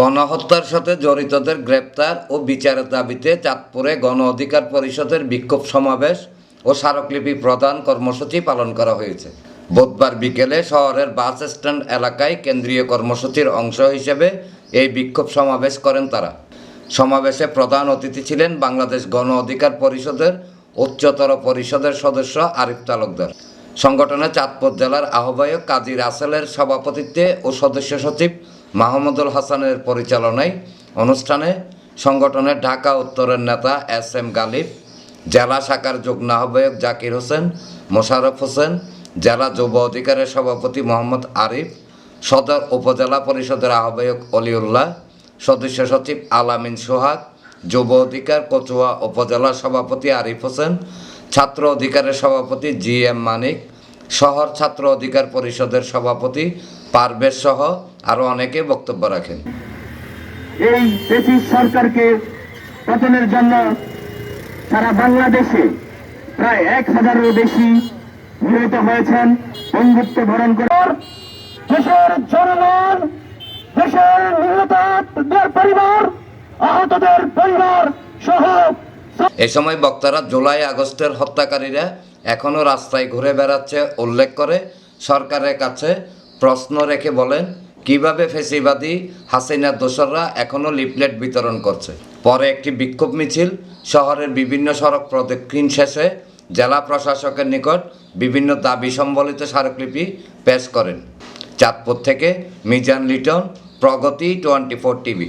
গণহত্যার সাথে জড়িতদের গ্রেপ্তার ও বিচারের দাবিতে চাঁদপুরে গণ অধিকার পরিষদের বিক্ষোভ সমাবেশ ও স্মারকলিপি প্রদান কর্মসূচি পালন করা হয়েছে। বুধবার বিকেলে শহরের বাস স্ট্যান্ড এলাকায় কেন্দ্রীয় কর্মসূচির অংশ হিসেবে এই বিক্ষোভ সমাবেশ করেন তারা। সমাবেশে প্রধান অতিথি ছিলেন বাংলাদেশ গণ অধিকার পরিষদের উচ্চতর পরিষদের সদস্য আরিফ তালুকদার। সংগঠনে চাঁদপুর জেলার আহ্বায়ক কাজী রাসেলের সভাপতিত্বে ও সদস্য সচিব মাহমুদুল হাসানের পরিচালনায় অনুষ্ঠানে সংগঠনের ঢাকা উত্তরের নেতা এস এম গালিব, জেলা শাখার যুগ্ম আহ্বায়ক জাকির হোসেন, মোশাররফ হোসেন, জেলা যুব অধিকারের সভাপতি মোহাম্মদ আরিফ, সদর উপজেলা পরিষদের আহ্বায়ক অলিউল্লাহ, সদস্য সচিব আলামিন সোহাগ, যুব অধিকার কচুয়া উপজেলা সভাপতি আরিফ হোসেন ছাত্র অধিকারের সভাপতি জি এম মানিক, শহর ছাত্র অধিকার পরিষদের সভাপতি পারভেজ সহ আরও অনেকে বক্তব্য রাখেন। এই ব্রিটিশ সরকারকে পতনের জন্য সারা বাংলাদেশে প্রায় এক হাজারেরও বেশি নিহত হয়েছেন বন্ধুত্ব বরণ করে। দেশের জনগণ, দেশের নিহতদের পরিবার, আহতদের পরিবার সহ এ সময় বক্তারা জুলাই আগস্টের হত্যাকারীরা এখনও রাস্তায় ঘুরে বেড়াচ্ছে উল্লেখ করে সরকারের কাছে প্রশ্ন রেখে বলেন, কীভাবে ফেসিবাদী হাসিনার দোসররা এখনও লিফলেট বিতরণ করছে? পরে একটি বিক্ষোভ মিছিল শহরের বিভিন্ন সড়ক প্রদক্ষিণ শেষে জেলা প্রশাসকের নিকট বিভিন্ন দাবি সম্বলিত স্মারকলিপি পেশ করেন। চাঁদপুর থেকে Mizan Liton, Pragati twenty four TV.